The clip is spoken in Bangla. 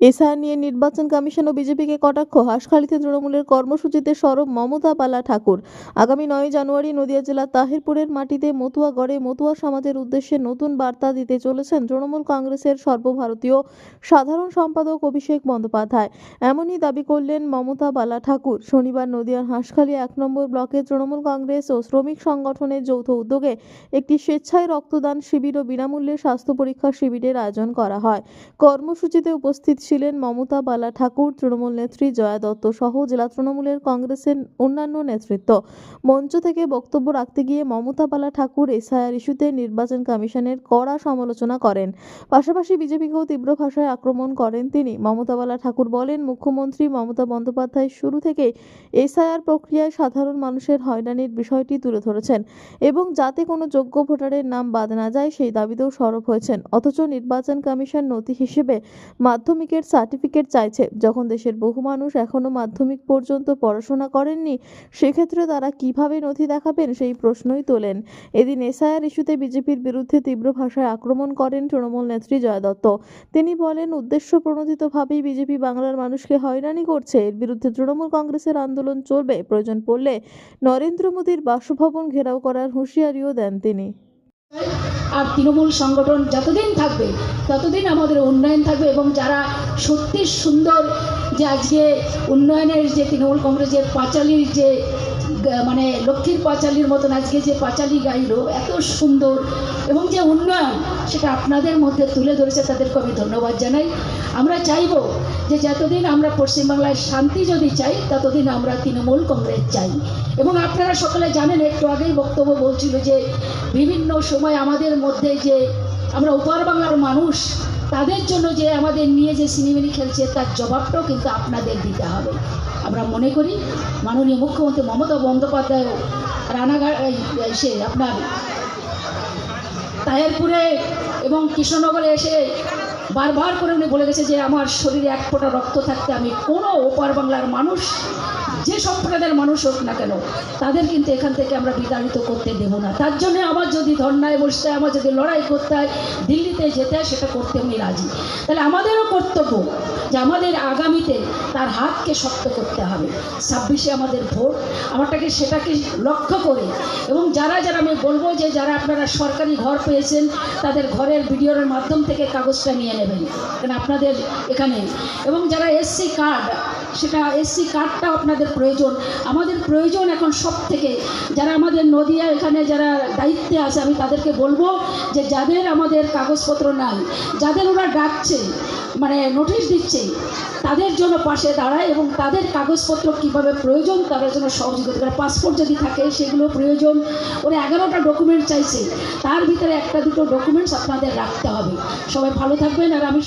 এসআইআর নিয়ে নির্বাচন কমিশন ও বিজেপিকে কটাক্ষ, হাঁসখালিতে তৃণমূলের কর্মসূচিতে সরব মমতা বালা ঠাকুর। আগামী নয় জানুয়ারি নদিয়া জেলার তাহিরপুরের মাটিতে মতুয়া গড়ে মতুয়া সমাজের উদ্দেশ্যে নতুন বার্তা দিতে চলেছেন তৃণমূল কংগ্রেসের সর্বভারতীয় সাধারণ সম্পাদক অভিষেক বন্দ্যোপাধ্যায়। এমনই দাবি করলেন মমতা বালা ঠাকুর। শনিবার নদিয়ার হাঁসখালি এক নম্বর ব্লকে তৃণমূল কংগ্রেস ও শ্রমিক সংগঠনের যৌথ উদ্যোগে একটি স্বেচ্ছায় রক্তদান শিবির ও বিনামূল্যে স্বাস্থ্য পরীক্ষা শিবিরের আয়োজন করা হয়। কর্মসূচিতে উপস্থিত ছিলেন মমতা বালা ঠাকুর তৃণমূল নেত্রী জয়া দত্ত সহ জেলা তৃণমূলের কংগ্রেসের অন্যান্য নেতৃত্ব। মঞ্চ থেকে বক্তব্য রাখতে গিয়ে মমতা বালা ঠাকুর এসআইআর ইস্যুতে নির্বাচন কমিশনের কড়া সমালোচনা করেন। পাশাপাশি বিজেপিকেও তীব্র ভাষায় আক্রমণ করেন তিনি। মমতা বালা ঠাকুর বলেন, মুখ্যমন্ত্রী মমতা বন্দ্যোপাধ্যায় শুরু থেকেই এসআইআর প্রক্রিয়ায় সাধারণ মানুষের হয়রানির বিষয়টি তুলে ধরেছেন এবং যাতে কোনো যোগ্য ভোটারের নাম বাদ না যায়, সেই দাবিতেও সরব হয়েছেন। অথচ নির্বাচন কমিশন নথি হিসেবে মাধ্যমিকের সার্টিফিকেট চাইছে। যখন দেশের বহু মানুষ এখনও মাধ্যমিক পর্যন্ত পড়াশোনা করেননি, সেক্ষেত্রে তারা কীভাবে নথি দেখাবেন সেই প্রশ্নই তোলেন। এদিন এসআইআর ইস্যুতে বিজেপির বিরুদ্ধে তীব্র ভাষায় আক্রমণ করেন তৃণমূল নেত্রী জয়া দত্ত। তিনি বলেন, উদ্দেশ্য প্রণোদিতভাবেই বিজেপি বাংলার মানুষকে হয়রানি করছে। এর বিরুদ্ধে তৃণমূল কংগ্রেসের আন্দোলন চলবে। প্রয়োজন পড়লে নরেন্দ্র মোদীর বাসভবন ঘেরাও করার হুঁশিয়ারিও দেন তিনি। আর তৃণমূল সংগঠন যতদিন থাকবে, ততদিন আমাদের উন্নয়ন থাকবে এবং যারা সত্যি সুন্দর যে আজকে উন্নয়নের যে তৃণমূল কংগ্রেসের পাঁচালির যে মানে লক্ষ্মীর পাঁচালির মতন আজকে যে পাঁচালি গাইলো, এত সুন্দর এবং যে উন্নয়ন সেটা আপনাদের মধ্যে তুলে ধরেছে, তাদেরকে আমি ধন্যবাদ জানাই। আমরা চাইব যে যতদিন আমরা পশ্চিমবাংলায় শান্তি যদি চাই, ততদিন আমরা তৃণমূল কংগ্রেস চাই। এবং আপনারা সকলে জানেন, একটু আগেই বক্তব্য বলছিল যে, বিভিন্ন সময় আমাদের মধ্যে যে আমরা উপার বাংলার মানুষ, তাদের জন্য যে আমাদের নিয়ে যে সিনেমিনি খেলছে, তার জবাবটাও কিন্তু আপনাদের দিতে হবে। আমরা মনে করি মাননীয় মুখ্যমন্ত্রী মমতা বন্দ্যোপাধ্যায় রানাঘাট সে আপনার তাহেরপুরে এবং কৃষ্ণনগরে এসে বারবার করে উনি বলে গেছে যে আমার শরীরে এক ফোঁটা রক্ত থাকতে আমি কোনো ওপার বাংলার মানুষ, যে সম্প্রদায়ের মানুষ হোক না কেন, তাদের কিন্তু এখান থেকে আমরা বিতাড়িত করতে দেব না। তার জন্য আমার যদি ধর্নায় বসতে হয়, আমার যদি লড়াই করতে হয়, দিল্লিতে যেতে হয়, সেটা করতে উনি রাজি। তাহলে আমাদেরও কর্তব্য যে আমাদের আগামীতে তার হাতকে শক্ত করতে হবে। ছাব্বিশে আমাদের ভোট, আমারটাকে সেটাকে লক্ষ্য করে এবং যারা যারা আমি বলব যে যারা আপনারা সরকারি ঘর পেয়েছেন, তাদের ঘরের ভিডিওর মাধ্যম থেকে কাগজটা নিয়ে নেবেন, কারণ আপনাদের এখানে। এবং যারা এসসি কার্ড, সেটা এসসি কার্ডটাও আপনাদের প্রয়োজন। আমাদের প্রয়োজন এখন সব থেকে যারা আমাদের নদিয়া এখানে যারা দায়িত্বে আছে, আমি তাদেরকে বলব যে যাদের আমাদের কাগজপত্র নাই, যাদের ওরা ডাকছে মানে নোটিশ দিচ্ছে তাদের জন্য পাশে দাঁড়ায় এবং তাদের কাগজপত্র কীভাবে প্রয়োজন, তাদের জন্য সহযোগিতা করে। পাসপোর্ট যদি থাকে, সেগুলো প্রয়োজন। ওরা এগারোটা ডকুমেন্ট চাইছে। তার ভিতরে একটা দুটো ডকুমেন্টস আপনাদের রাখতে হবে। সবাই ভালো থাকবেন আর আমি